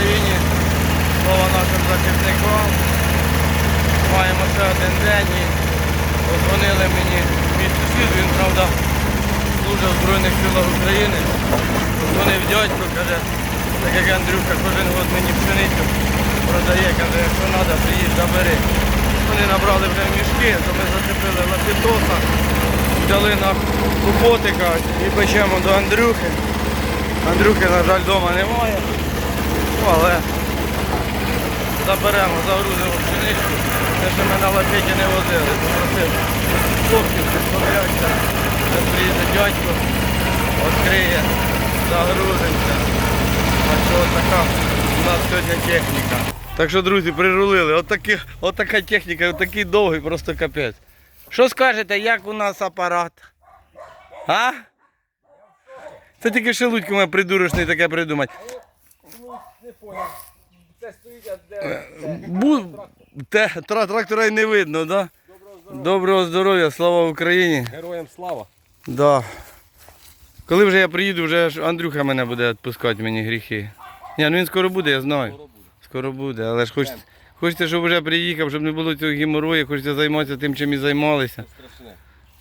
Україні. Слава нашим захисникам. Маємо ще один день і подзвонили мені мій сусід, він правда служить в Збройних силах України. Подзвонив дядько, каже, так як Андрюха кожен год мені пшеницю продає, каже, якщо треба, приїдь, забери. Вони набрали вже мішки, то ми зацепили лапітоса, взяли на купотика і печемо до Андрюхи. Андрюхи, на жаль, вдома немає. Ну, але заберемо, загрузимо пшеничку. Те, що ми на лапеті не возили. Попросив хлопців підставляються. Приїде дядько, відкриє, загрузимося. Так що така у нас сьогодні техніка. Так що, друзі, прирулили. Отакі, отака техніка, отакий довгий, просто капець. Що скажете, як у нас апарат? А? Це тільки шелудько мене придурочний таке придумати. Це стоїть, а де тра- трактора й не видно, да? Доброго здоров'я, слава Україні. героям слава. Да. Коли вже я приїду, вже Андрюха мене буде відпускати мені гріхи. Ні, ну він скоро буде, я знаю. Скоро буде, але ж хочеться, хочеться, щоб вже приїхав, щоб не було цього геморрою, хочеться займатися тим, чим і займалися. Страшне.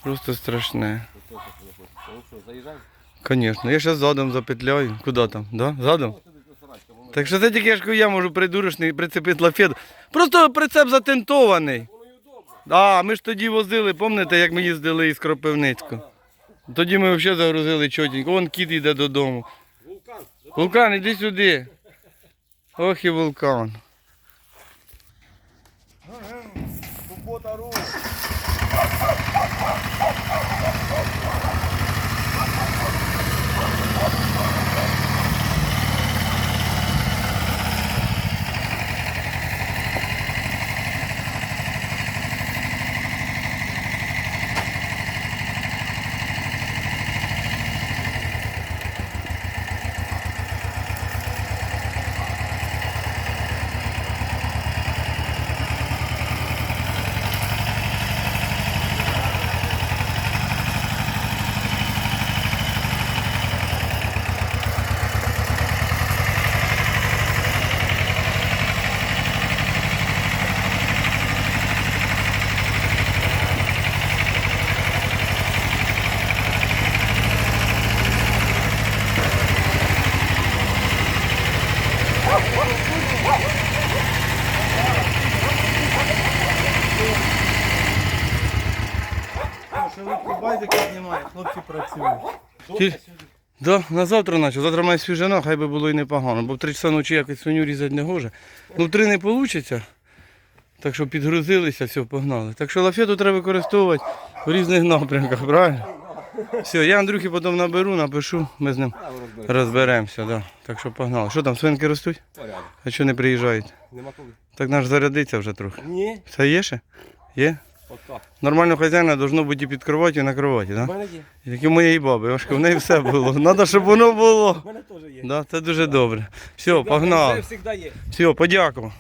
Просто страшне. Ну що, заїжджай? Звісно, я зараз задом запетляю. Куди там? Да? Задом? Сюди до сарачка, воно Так що це тільки ж я можу придурочний прицепити лафет. Просто прицеп затентований. А, ми ж тоді возили, пам'ятаєте, як ми їздили із Кропивницьку? Тоді ми взагалі загрузили чотенько. Вон кіт йде додому. Вулкан. Вулкан, іди сюди. Ох і вулкан. Субота рух. Шелудько байдики знімає, хлопці працюють. Да, на завтра начав. Завтра має свіжина, хай би було і непогано, бо в 3 часа ночі якось свиню різати не гоже. Ну в 3 не вийде. Так що підгрузилися, все, погнали. Так що лафету треба використовувати в різних напрямках, правильно? Все, я Андрюхи потім наберу, напишу, ми з ним розберемося. Да. Так що погнали. Що там, свинки ростуть? Порядок. А що не приїжджають? Нема коли. Так наш зарядиться вже трохи. Ні. Все є ще? Є? Нормально хазяїна повинно бути і під кроваті, і на кроваті, так? Да? Як і моєї баби, Важко, в неї все було. Треба, щоб воно було. У мене теж є. Да, це дуже добре. Все, погнали. Все, подякував.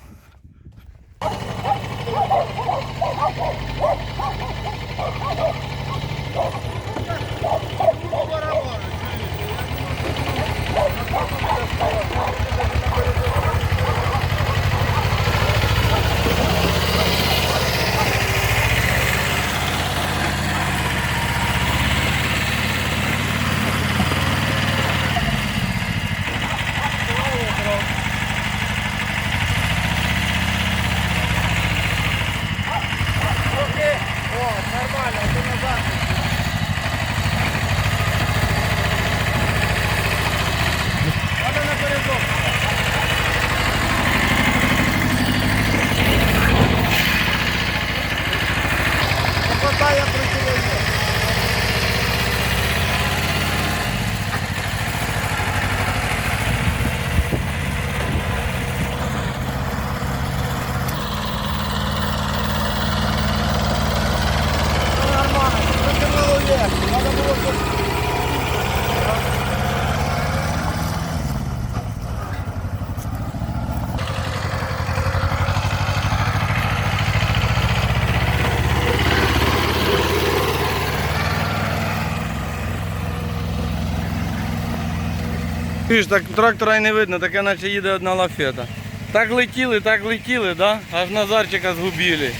Чуєш, так трактора й не видно, таке наче їде одна лафета. Так летіли, так летіли, да? аж Назарчика згубили.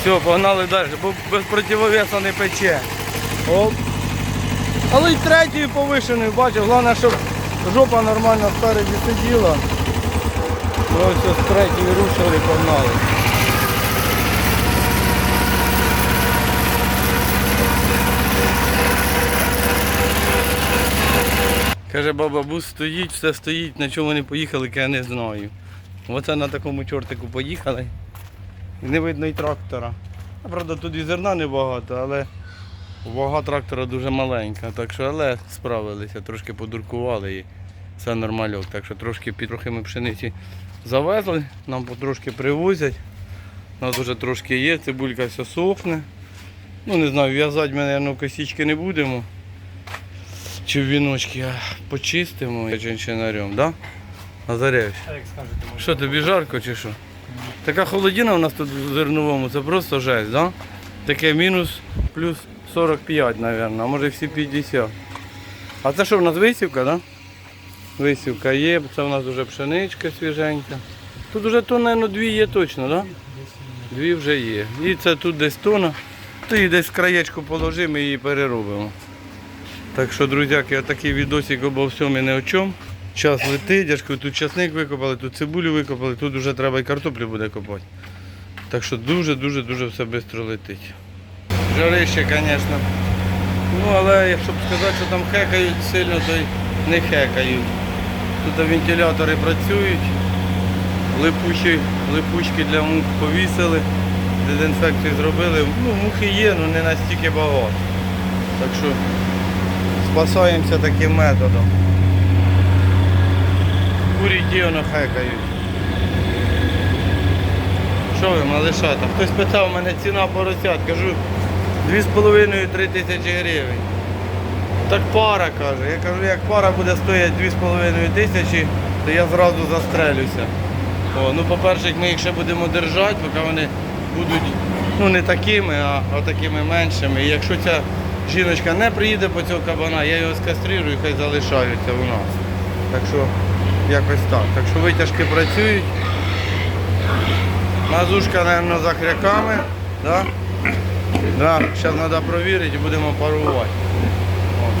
Все, погнали далі, бо без противовеса не пече. Оп. Але й третьою повишеною, бачив, головне, щоб жопа нормально спереді сиділа. Ось ось третьою рушили, погнали. Каже, баба, бус стоїть, все стоїть, на чому вони поїхали, я не знаю. Оце на такому чортику поїхали. І не видно і трактора. Правда, тут і зерна небагато, але вага трактора дуже маленька. Так що, але справилися, трошки подуркували і все нормально. Так що трошки під трохи ми пшениці завезли, нам потрошки привозять. У нас вже трошки є, цибулька все сохне. Ну не знаю, в'язати ми, мабуть, косички не будемо. Чи віночки почистимо чинчинарем, да? Назаревич. А як скажете. Що тобі жарко чи що? Така холодина у нас тут в зерновому, це просто жесть, да? Таке мінус плюс 45, мабуть, а може всі 50. А це що в нас висівка, да? Висівка є, це у нас вже пшеничка свіженька. Тут вже то, мабуть, дві є точно, да? Дві вже є. І це тут десь тона. То її десь в краєчку положимо і її переробимо. Так що, друзяки, отакий відосик обо всьому і не о чому. Час летить, я тут часник викопали, тут цибулю викопали, тут вже треба і картоплю буде копати. Так що дуже-дуже-дуже все швидко летить. Жарище, звісно. Ну, але якщо б сказати, що там хекають сильно, то й не хекають. Тут вентилятори працюють, липучі, липучки для мух повісили, дезінфекцію зробили. Ну, мухи є, але не настільки багато. Так що спасаємося таким методом. Курі ті воно хекають. Що ви, малишата? Хтось питав мене ціна поросят. Кажу 2,5-3 тисячі гривень. Так пара каже. Я кажу, як пара буде стояти 2,5 тисячі, то я зразу застрелюся. О, ну по-перше, ми їх ще будемо держати, поки вони будуть ну не такими, а, а такими меншими. І якщо ця жіночка не приїде по цього кабана, я його скастрирую, хай залишаються у нас. Так що якось так. Так що витяжки працюють. Мазушка, мабуть, за хряками. Да? Да, зараз треба перевірити і будемо парувати.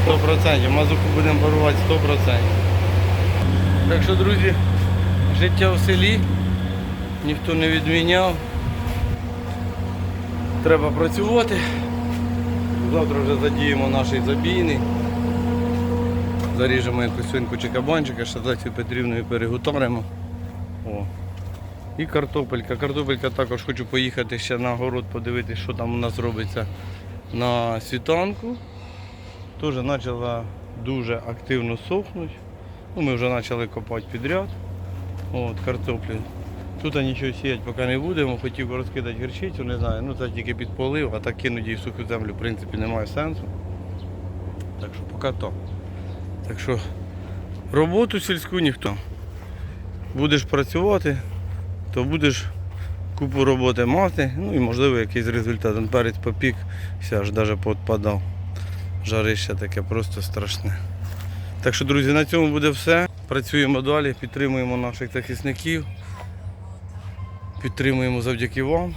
100%. Мазуху будемо парувати 100%. Так що, друзі, життя в селі ніхто не відміняв. Треба працювати. Завтра вже задіємо наш забійний. Заріжемо якусь свинку чи кабанчика, ще цю Петрівною переготовимо. О. І картопелька. Картопелька також хочу поїхати ще на город подивитися, що там у нас робиться на світанку. Теж почала дуже активно сохнути. Ну, ми вже почали копати підряд. От, картоплі. Тут нічого сіяти поки не будемо. Хотів розкидати гірчицю, не знаю. Ну це тільки підполив, а так кинути її в суху землю в принципі немає сенсу. Так що поки то. Так що роботу сільську ніхто. Будеш працювати, то будеш купу роботи мати, ну і можливо якийсь результат. Он перець попік, все, аж навіть поотпадав. Жарище таке просто страшне. Так що, друзі, на цьому буде все. Працюємо далі, підтримуємо наших захисників. Підтримуємо завдяки вам.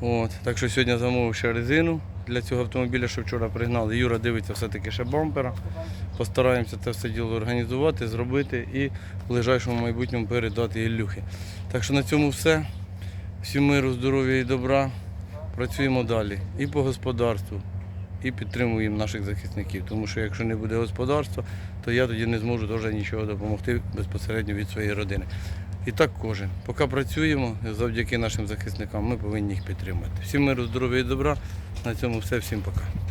От. Так що сьогодні замовив ще резину для цього автомобіля, що вчора пригнали. Юра дивиться все-таки ще бампера. Постараємося це все діло організувати, зробити і в ближайшому майбутньому передати Ілюхи. Так що на цьому все. Всім миру, здоров'я і добра. Працюємо далі і по господарству, і підтримуємо наших захисників. Тому що якщо не буде господарства, то я тоді не зможу теж нічого допомогти безпосередньо від своєї родини. І так кожен. Поки працюємо, завдяки нашим захисникам, ми повинні їх підтримати. Всім миру, здоров'я і добра. На цьому все, всім пока.